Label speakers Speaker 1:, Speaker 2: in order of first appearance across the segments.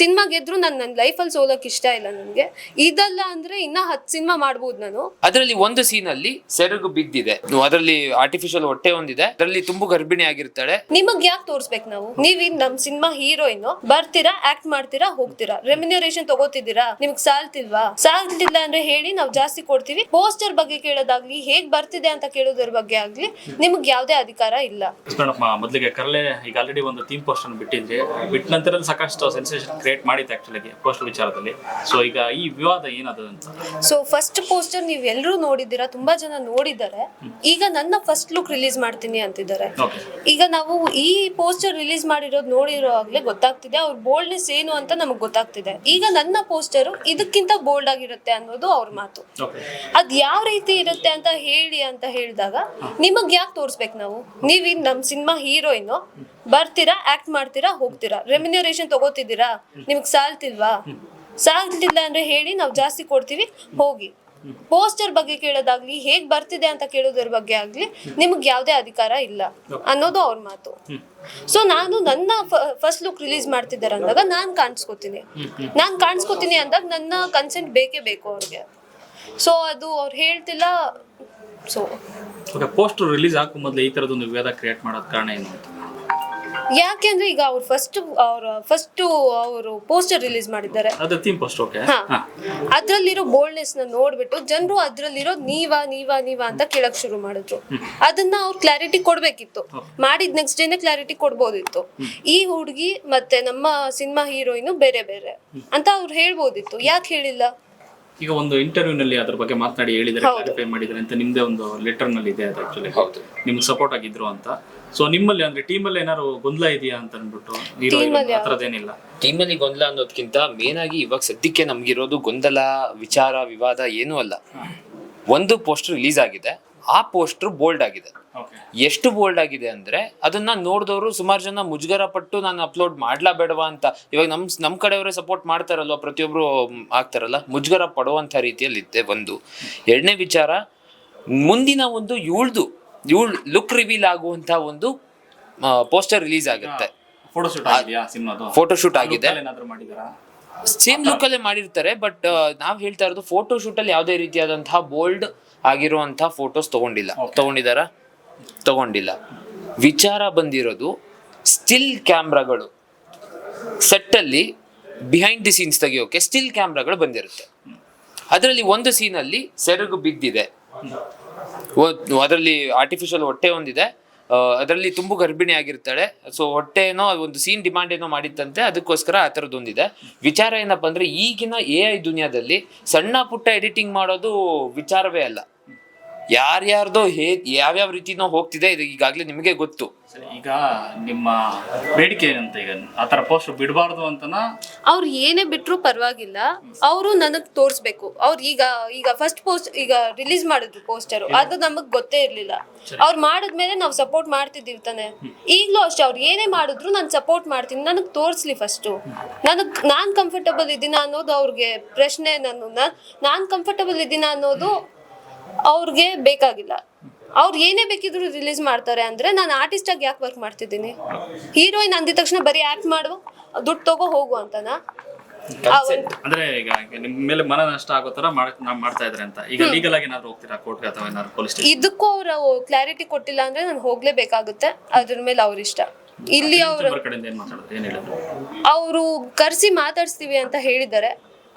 Speaker 1: Cinema ಗೆದ್ರು ನಾನು ನನ್ನ ಲೈಫಲ್ಲಿ ಸೋಲಕ್ಕೆ ಇಷ್ಟ ಇಲ್ಲ ನನಗೆ. ಇದಲ್ಲ ಅಂದ್ರೆ ಇನ್ನ ಹತ್ತು ಸಿನಿಮಾ ಮಾಡ್ಬೋದು ನಾನು.
Speaker 2: ಅದರಲ್ಲಿ ಒಂದು ಸೀನ್ ಅಲ್ಲಿ ಸೆರಗು ಬಿದ್ದಿದೆ. ಅದರಲ್ಲಿ ಆರ್ಟಿಫಿಷಿಯಲ್ ಹೊಟ್ಟೆ ಒಂದಿದೆ ಅದರಲ್ಲಿ ತುಂಬು ಗರ್ಭಿಣಿ ಆಗಿರ್ತಾಳೆ.
Speaker 1: ನಿಮಗ್ ಯಾಕೆ ತೋರ್ಸ್ಬೇಕು ನಾವು? ನೀವ್ ನಮ್ ಸಿನಿಮಾ ಹೀರೋಯಿನ್ ಬರ್ತೀರಾ ಆಕ್ಟ್ ಮಾಡ್ತೀರಾ ಹೋಗ್ತೀರಾ? ರೆಮ್ಯುನರೇಷನ್ ತಗೋತಿದ್ದೀರಾ? ನಿಮ್ಗ್ ಸಾಲ್ತಿಲ್ವಾ? ಸಾಲ್ತಿಲ್ಲ ಅಂದ್ರೆ ಹೇಳಿ ನಾವು ಜಾಸ್ತಿ ಕೊಡ್ತೀವಿ. ಪೋಸ್ಟರ್ ಬಗ್ಗೆ ಕೇಳೋದಾಗ್ಲಿ ಹೇಗ್ ಬರ್ತಿದೆ ಅಂತ ಕೇಳೋದ್ರ ಬಗ್ಗೆ ಆಗ್ಲಿ ನಿಮ್ಗ್ ಯಾವ್ದೇ ಅಧಿಕಾರ ಇಲ್ಲ.
Speaker 3: ಮೇಡಮ್ ಮೊದಲಿಗೆ ಕರಲೆ ಈಗ ಆಲ್ರೆಡಿ ಒಂದು ಥೀಮ್ ಪೋಸ್ಟರ್ ಬಿಟ್ಟಿದ್ರಿ. ಬಿಟ್ಟ ನಂತರ ಸಾಕಷ್ಟು ಸೆನ್ಸೇಷನ್ ಕ್ರಿಯೇಟ್ ಮಾಡಿತ್ತು ಆಕ್ಚುಲಿ ಪೋಸ್ಟರ್ ವಿಚಾರದಲ್ಲಿ. ಸೊ ಈಗ ಈ ವಿವಾದ ಏನದು ಅಂತ?
Speaker 1: ಸೊ ಫಸ್ಟ್ ಪೋಸ್ಟರ್ ನೀವು ಎಲ್ಲರೂ ನೋಡಿದ್ದೀರಾ? ತುಂಬಾ ಜನ ನೋಡಿದ್ದಾರೆ. ಈಗ ನನ್ನ ಫಸ್ಟ್ ಲುಕ್ ರಿಲೀಸ್ ಮಾಡ್ತೀನಿ ಅಂತಿದ್ದಾರೆ.
Speaker 3: ಓಕೆ
Speaker 1: ಈಗ ನಾವು ಈ ಪೋಸ್ಟರ್ ರಿಲೀಸ್ ಮಾಡಿರೋದು ನೋಡಿರೋ ಆಗ್ಲೇ ಗೊತ್ತಾಗ್ತಿದೆ. ಅವ್ರ ಬೋಲ್ಡ್ನೆಸ್ ಏನು ಅಂತ ನಮಗೆ ಗೊತ್ತಾಗ್ತಿದೆ. ಈಗ ನನ್ನ ಪೋಸ್ಟರ್ ಇದಕ್ಕಿಂತ ಬೋಲ್ಡ್ ಆಗಿರುತ್ತೆ ಅನ್ನೋದು ಅವ್ರ ಮಾತು.
Speaker 3: ಓಕೆ
Speaker 1: ಅದ್ ಯಾವ ರೀತಿ ಇರುತ್ತೆ ಅಂತ ಹೇಳಿ ಅಂತ ಹೇಳಿದಾಗ ನಿಮಗ್ ಯಾಕೆ ತೋರ್ಸ್ಬೇಕು ನಾವು? ನೀವ್ ನಮ್ ಸಿನಿಮಾ ಹೀರೋಯಿನ್ ಬರ್ತೀರಾ ಆಕ್ಟ್ ಮಾಡ್ತೀರಾ ಹೋಗ್ತೀರಾ? ರೆಮ್ಯುನರೇಷನ್ ತಗೋತಿದ್ದೀರಾ? ನಿಮ್ಗ್ ಸಾಲ್ತಿಲ್ವಾ? ಸಾಲ್ತಿಲ್ಲ ಅಂದ್ರೆ ಹೇಳಿ, ನಾವು ಜಾಸ್ತಿ ಕೊಡ್ತೀವಿ, ಹೋಗಿ. ಪೋಸ್ಟರ್ ಬಗ್ಗೆ ಕೇಳೋದಾಗ್ಲಿ, ಹೇಗ್ ಬರ್ತಿದೆ ಅಂತ ಕೇಳೋದ್ರ ಬಗ್ಗೆ ಆಗ್ಲಿ, ನಿಮ್ಗೆ ಯಾವ್ದೇ ಅಧಿಕಾರ ಇಲ್ಲ ಅನ್ನೋದು ಅವ್ರ ಮಾತು. ಸೊ ನಾನು ನನ್ನ ಫಸ್ಟ್ ಲುಕ್ ರಿಲೀಸ್ ಮಾಡ್ತಿದ್ದಾರೆ ಅಂದಾಗ ನಾನ್ ಕಾಣಿಸ್ಕೊತೀನಿ. ನಾನ್ ಕಾಣಿಸ್ಕೊತೀನಿ ಅಂದಾಗ ನನ್ನ ಕನ್ಸೆಂಟ್ ಬೇಕೇ ಬೇಕು ಅವ್ರಿಗೆ. ಸೊ ಅದು ಅವ್ರು ಹೇಳ್ತಿಲ್ಲ ಸೊ
Speaker 3: ಪೋಸ್ಟರ್ ಪೋಸ್ಟ್ ರಿಲೀಸ್ ಹಾಕೋ ಮೊದಲು ಈ ತರದೊಂದು ವಿವಾದ ಕ್ರಿಯೇಟ್ ಮಾಡೋದ್ ಕಾರಣ ಏನು?
Speaker 1: ಯಾಕೆಂದ್ರೆ ಈಗ ಅವ್ರು ಫಸ್ಟ್ ಅವ್ರ ಫಸ್ಟ್ ಅವರು ಪೋಸ್ಟರ್ ರಿಲೀಸ್ ಮಾಡಿದ್ದಾರೆ.
Speaker 3: ಅದು ಥೀಮ್ ಪೋಸ್ಟ್ ಓಕೆ
Speaker 1: ಹಾ. ಅದ್ರಲ್ಲಿರೋ ಬೋಲ್ಡ್ನೆಸ್ನ ನೋಡ್ಬಿಟ್ಟು ಜನರು ಅದ್ರಲ್ಲಿರೋ ನೀವಾ ನೀವಾ ನೀವಾ ಅಂತ ಕೇಳಕ್ ಶುರು ಮಾಡಿದ್ರು. ಅದನ್ನ ಅವ್ರು ಕ್ಲಾರಿಟಿ ಕೊಡ್ಬೇಕಿತ್ತು. ಮಾಡಿದ ನೆಕ್ಸ್ಟ್ ಡೇನೆ ಕ್ಲಾರಿಟಿ ಕೊಡ್ಬೋದಿತ್ತು. ಈ ಹುಡುಗಿ ಮತ್ತೆ ನಮ್ಮ ಸಿನಿಮಾ ಹೀರೋಯಿನ್ ಬೇರೆ ಬೇರೆ ಅಂತ ಅವ್ರು ಹೇಳ್ಬೋದಿತ್ತು. ಯಾಕೆ ಹೇಳಿಲ್ಲ?
Speaker 3: ಈಗ ಒಂದು ಇಂಟರ್ವ್ಯೂನಲ್ಲಿ ಅದ್ರ ಬಗ್ಗೆ ಮಾತನಾಡಿ ಹೇಳಿದ್ರೆ ಕ್ಲಾರಿಫೈ ಮಾಡಿದ್ರೆ ಅಂತ ನಿಮ್ದೇ ಒಂದು ಲೆಟರ್ನಲ್ಲಿ ಇದೆ ಅದು ಆಕ್ಚುಲಿ
Speaker 2: ಹೌದು.
Speaker 3: ನಿಮ್ಗೆ ಸಪೋರ್ಟ್ ಆಗಿದ್ರು ಅಂತ. ಸೊ ನಿಮ್ಮಲ್ಲಿ ಅಂದ್ರೆ ಟೀಮಲ್ಲಿ ಏನಾದ್ರು ಗೊಂದಲ ಇದೆಯಾ ಅಂತ ಅಂದ್ಬಿಟ್ಟು ಹೀರೋ
Speaker 1: ಅಲ್ಲಿ
Speaker 3: ಆ ಥರದ್ದೇನಿಲ್ಲ
Speaker 2: ಟೀಮಲ್ಲಿ ಗೊಂದಲ ಅನ್ನೋದಕ್ಕಿಂತ ಮೇನ್ ಆಗಿ ಇವಾಗ ಸದ್ಯಕ್ಕೆ ನಮ್ಗಿರೋದು ಗೊಂದಲ ವಿಚಾರ ವಿವಾದ ಏನೂ ಅಲ್ಲ. ಒಂದು ಪೋಸ್ಟರ್ ರಿಲೀಸ್ ಆಗಿದೆ. ಆ ಪೋಸ್ಟರ್ ಬೋಲ್ಡ್ ಆಗಿದೆ. ಎಷ್ಟು ಬೋಲ್ಡ್ ಆಗಿದೆ ಅಂದ್ರೆ ಅದನ್ನ ನೋಡಿದವರು ಸುಮಾರು ಜನ ಮುಜುಗರ ಪಟ್ಟು ನಾನು ಅಪ್ಲೋಡ್ ಮಾಡ್ಲಾ ಬೇಡವಾ ಅಂತ. ಇವಾಗ ನಮ್ ನಮ್ ಕಡೆಯವರೇ ಸಪೋರ್ಟ್ ಮಾಡ್ತಾರಲ್ವ? ಪ್ರತಿಯೊಬ್ರು ಆಗ್ತಾರಲ್ಲ ಮುಜುಗರ ಪಡುವಂತ ರೀತಿಯಲ್ಲಿ ಇದ್ದೆ ಒಂದು. ಎರಡನೇ ವಿಚಾರ ಮುಂದಿನ ಒಂದು ಇವಳ್ದು ಇವಳ್ ಲುಕ್ ರಿವೀಲ್ ಆಗುವಂತ ಒಂದು ಪೋಸ್ಟರ್ ರಿಲೀಸ್ ಆಗುತ್ತೆ. ಫೋಟೋಶೂಟ್ ಆಗಿದೆ. ಸೇಮ್ ಲುಕ್ ಅಲ್ಲೇ ಮಾಡಿರ್ತಾರೆ ಬಟ್ ನಾವ್ ಹೇಳ್ತಾ ಇರೋದು ಫೋಟೋ ಶೂಟ್ ಅಲ್ಲಿ ಯಾವುದೇ ರೀತಿಯಾದಂತಹ ಬೋಲ್ಡ್ ಆಗಿರುವಂತಹ ಫೋಟೋಸ್ ತಗೊಂಡಿಲ್ಲ. ತಗೊಂಡಿದಾರ ತಗೊಂಡಿಲ್ಲ. ವಿಚಾರ ಬಂದಿರೋದು ಸ್ಟಿಲ್ ಕ್ಯಾಮ್ರಾಗಳು ಸೆಟ್ ಅಲ್ಲಿ ಬಿಹೈಂಡ್ ದಿ ಸೀನ್ಸ್ ತೆಗಿಯೋಕೆ ಸ್ಟಿಲ್ ಕ್ಯಾಮ್ರಾಗಳು ಬಂದಿರುತ್ತೆ. ಅದರಲ್ಲಿ ಒಂದು ಸೀನಲ್ಲಿ ಸೆರಗು ಬಿದ್ದಿದೆ. ಅದರಲ್ಲಿ ಆರ್ಟಿಫಿಷಿಯಲ್ ಹೊಟ್ಟೆ ಒಂದಿದೆ. ಅದರಲ್ಲಿ ತುಂಬು ಗರ್ಭಿಣಿ ಆಗಿರ್ತಾಳೆ. ಸೊ ಹೊಟ್ಟೆ ಏನೋ ಒಂದು ಸೀನ್ ಡಿಮಾಂಡ್ ಏನೋ ಮಾಡಿತ್ತಂತೆ, ಅದಕ್ಕೋಸ್ಕರ ಆ ಥರದ್ದೊಂದಿದೆ ವಿಚಾರ ಏನಪ್ಪ ಅಂದರೆ ಈಗಿನ ಎ ಐ ದುನಿಯಾದಲ್ಲಿ ಸಣ್ಣ ಪುಟ್ಟ ಎಡಿಟಿಂಗ್ ಮಾಡೋದು ವಿಚಾರವೇ ಅಲ್ಲ. ಯಾರ್ಯಾರ್ದೋ ಹೇ ಯಾವ್ಯಾವ ರೀತಿನೋ ಹೋಗ್ತಿದೆ ಇದು ಈಗಾಗಲೇ ನಿಮಗೆ ಗೊತ್ತು.
Speaker 3: ಈಗ ನಿಮ್ಮ ಬೇಡಿಕೆ ಏನಂತ ಈಗ? ಆ ತರ ಪೋಸ್ಟ್ ಬಿಡಬಾರ್ದು ಅಂತನಾ?
Speaker 1: ಅವ್ರು ಏನೇ ಬಿಟ್ರು ಪರವಾಗಿಲ್ಲ. ಅವರು ನನಗ್ ತೋರಿಸ್ಬೇಕು. ಅವ್ರು ಈಗ ಈಗ ಫಸ್ಟ್ ಪೋಸ್ಟ್ ಈಗ ರಿಲೀಸ್ ಮಾಡಿದ್ರು ಪೋಸ್ಟರ್ ಅದು ನಮಗ್ ಗೊತ್ತೇ ಇರ್ಲಿಲ್ಲ. ಅವ್ರು ಮಾಡಿದ್ಮೇಲೆ ನಾವು ಸಪೋರ್ಟ್ ಮಾಡ್ತಿದ್ದೀವಿ ತಾನೆ. ಈಗಲೂ ಅಷ್ಟೇ ಅವ್ರು ಏನೇ ಮಾಡಿದ್ರು ನಾನು ಸಪೋರ್ಟ್ ಮಾಡ್ತೀನಿ. ನನಗ್ ತೋರ್ಸ್ಲಿ ಫಸ್ಟ್ ನನಗ್ ನಾನ್ ಕಂಫರ್ಟಬಲ್ ಇದ್ದೀನ ಅನ್ನೋದು ಅವ್ರಿಗೆ ಪ್ರಶ್ನೆ ನಾನು ನಾನ್- ನಾನ್ ಕಂಫರ್ಟಬಲ್ ಇದ್ದೀನ ಅನ್ನೋದು ಅವ್ರಿಗೆ ಬೇಕಾಗಿಲ್ಲ. ಅವ್ರು ಏನೇ ಬೇಕಿದ್ರು ರಿಲೀಸ್ ಮಾಡ್ತಾರೆ ಅಂದ್ರೆ ನಾನು ಆರ್ಟಿಸ್ಟ್ ಆಗಿ ಯಾಕೆ ವರ್ಕ್ ಮಾಡ್ತಿದ್ದೀನಿ? ಹೀರೋಯಿನ್ ಅಂದಿದ ತಕ್ಷಣ ಬರೀ ಆಕ್ಟ್ ಮಾಡು ದುಡ್ಡು ತಗೋ ಹೋಗು ಅಂತನಾ?
Speaker 3: ಅಂದ್ರೆ ಈಗ ನಿಮ್ಮ ಮೇಲೆ ಮನ ನಷ್ಟ ಆಗೋ ತರ ಮಾಡ್ತಾ ಇದ್ರೆ ಅಂತ. ಈಗ ಲೀಗಲ್ ಆಗಿ ಏನಾದ್ರು ಹೋಗ್ತೀರಾ ಕೋರ್ಟ್ಗೆ ಅಥವಾ ಏನಾದ್ರು ಪೊಲೀಸ್
Speaker 1: ಇದಕ್ಕೂ ಅವ್ರು ಕ್ಲಾರಿಟಿ ಕೊಟ್ಟಿಲ್ಲ ಅಂದ್ರೆ ನಾನು ಹೋಗ್ಲೇಬೇಕಾಗುತ್ತೆ. ಅದ್ರ ಮೇಲೆ ಅವ್ರ ಇಷ್ಟ. ಇಲ್ಲಿ ಅವರು ಅವರು ಕರೆಸಿ ಮಾತಾಡ್ಸ್ತೀವಿ ಅಂತ ಹೇಳಿದ್ದಾರೆ.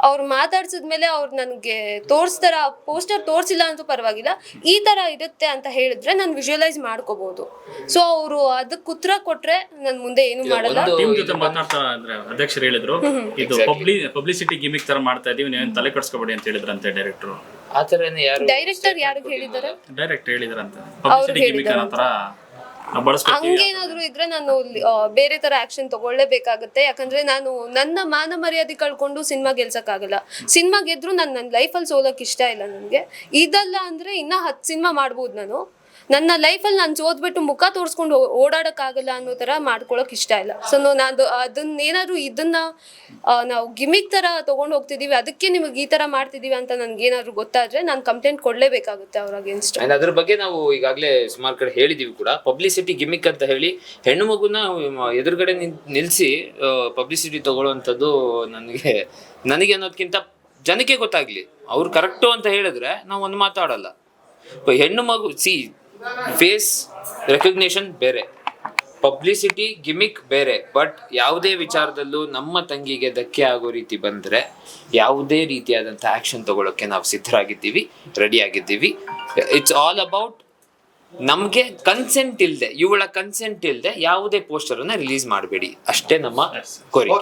Speaker 1: ಅವ್ರು ಮಾತಾಡ್ಸಿದ್ಮೇಲೆ ಅವ್ರು ನನಗೆ ತೋರಿಸ್ತಾರ ಪೋಸ್ಟರ್ ತೋರಿಸಿಲ್ಲ ಅಂತೂ ಪರವಾಗಿಲ್ಲ. ಈ ತರ ಇರುತ್ತೆ ಅಂತ ಹೇಳಿದ್ರೆ ನಾನು ವಿಜುವಲೈಸ್ ಮಾಡ್ಕೋಬಹುದು ಸೊ ಅವರು ಅದಕ್ಕೆ ಉತ್ತರ ಕೊಟ್ರೆ ನಾನು ಮುಂದೆ ಏನು ಮಾಡಲ್ಲ.
Speaker 3: ಟೀಮ್ ಜೊತೆ ಮಾತನಾಡ್ತಾ ಅಂದ್ರೆ ಅಧ್ಯಕ್ಷರು ಹೇಳಿದ್ರು ಇದು ಪಬ್ಲಿ ಪಬ್ಲಿಸಿಟಿ ಗಿಮಿಕ್ ತರ ಮಾಡ್ತಾ ಇದೀವಿ ನೀವು ತಲೆ ಕೆಡ್ಸ್ಕೊಬೇಡಿ ಅಂತ ಹೇಳಿದ್ರಂತೆ ಡೈರೆಕ್ಟರ್
Speaker 2: ಆ ಯಾರು
Speaker 1: ಡೈರೆಕ್ಟರ್ ಯಾರಿಗೆ ಹೇಳಿದ್ದಾರೆ?
Speaker 3: ಡೈರೆಕ್ಟ್ ಹೇಳಿದ್ರಂತೆ. ಪಬ್ಲಿಸಿಟಿ ಗಿಮಿಕ್ ತರ
Speaker 1: ಹಂಗೇನಾದ್ರೂ ಇದ್ರೆ ನಾನು ಬೇರೆ ತರ ಆಕ್ಷನ್ ತಗೊಳ್ಳೇಬೇಕಾಗತ್ತೆ. ಯಾಕಂದ್ರೆ ನಾನು ನನ್ನ ಮಾನ ಮರ್ಯಾದೆ ಕಳ್ಕೊಂಡು ಸಿನಿಮಾ ಗೆಲ್ಸಕ್ಕಾಗಲ್ಲ. ಸಿನಿಮಾ ಗೆದ್ರು ನಾನು ನನ್ನ ಅಲ್ಲಿ ಸೋಲಕ್ ಇಷ್ಟ ಇಲ್ಲ ನನಗೆ. ಇದಲ್ಲ ಅಂದ್ರೆ ಇನ್ನ ಹತ್ತು ಸಿನಿಮಾ ಮಾಡ್ಬೋದು ನಾನು. ನನ್ನ ಲೈಫಲ್ಲಿ ನಾನು ಜೋದ್ಬಿಟ್ಟು ಮುಖ ತೋರಿಸ್ಕೊಂಡು ಓಡಾಡಕ್ಕಾಗಲ್ಲ ಅನ್ನೋ ತರ ಮಾಡ್ಕೊಳಕ್ ಇಷ್ಟ ಇಲ್ಲ. ಸೊ ನಾನು ಅದನ್ನ ಏನಾದ್ರು ಇದನ್ನ ನಾವು ಗಿಮಿಕ್ ತರ ತಗೊಂಡು ಹೋಗ್ತಿದೀವಿ, ಅದಕ್ಕೆ ನಿಮಗೆ ಈ ತರ ಮಾಡ್ತಿದೀವಿ ಅಂತ ನನ್ಗೆ ಏನಾದ್ರು ಗೊತ್ತಾದ್ರೆ ನಾನು ಕಂಪ್ಲೇಂಟ್ ಕೊಡ್ಲೇಬೇಕಾಗುತ್ತೆ ಅವ್ರ ಅಗೇನ್ಸ್ಟ್
Speaker 2: ಅಂಡ್ ಅದ್ರ ಬಗ್ಗೆ ನಾವು ಈಗಾಗಲೇ ಸುಮಾರು ಕಡೆ ಹೇಳಿದೀವಿ ಕೂಡ. ಪಬ್ಲಿಸಿಟಿ ಗಿಮಿಕ್ ಅಂತ ಹೇಳಿ ಹೆಣ್ಣು ಮಗುನ ಎದುರುಗಡೆ ನಿಲ್ಸಿ ಪಬ್ಲಿಸಿಟಿ ತಗೊಳ್ಳುವಂಥದ್ದು ನನಗೆ ನನಗೆ ಅನ್ನೋದಕ್ಕಿಂತ ಜನಕ್ಕೆ ಗೊತ್ತಾಗ್ಲಿ. ಅವ್ರು ಕರೆಕ್ಟು ಅಂತ ಹೇಳಿದ್ರೆ ನಾವು ಒಂದು ಮಾತಾಡಲ್ಲ. ಹೆಣ್ಣು ಮಗು ಸಿ ಫೇಸ್ ರೆಕಗ್ನೇಷನ್ ಬೇರೆ. ಪಬ್ಲಿಸಿಟಿ ಗಿಮಿಕ್ ಬೇರೆ. ಬಟ್ ಯಾವುದೇ ವಿಚಾರದಲ್ಲೂ ನಮ್ಮ ತಂಗಿಗೆ ಧಕ್ಕೆ ಆಗೋ ರೀತಿ ಬಂದ್ರೆ ಯಾವುದೇ ರೀತಿಯಾದಂಥ ಆಕ್ಷನ್ ತಗೊಳ್ಳೋಕ್ಕೆ ನಾವು ಸಿದ್ಧರಾಗಿದ್ದೀವಿ ರೆಡಿ ಆಗಿದ್ದೀವಿ ಇಟ್ಸ್ ಆಲ್ ಅಬೌಟ್ ನಮಗೆ ಕನ್ಸೆಂಟ್ ಇಲ್ಲದೆ ಇವಳ ಕನ್ಸೆಂಟ್ ಇಲ್ಲದೆ ಯಾವುದೇ ಪೋಸ್ಟರನ್ನು ರಿಲೀಸ್ ಮಾಡಬೇಡಿ. ಅಷ್ಟೇ ನಮ್ಮ ಕೋರಿಕೆ.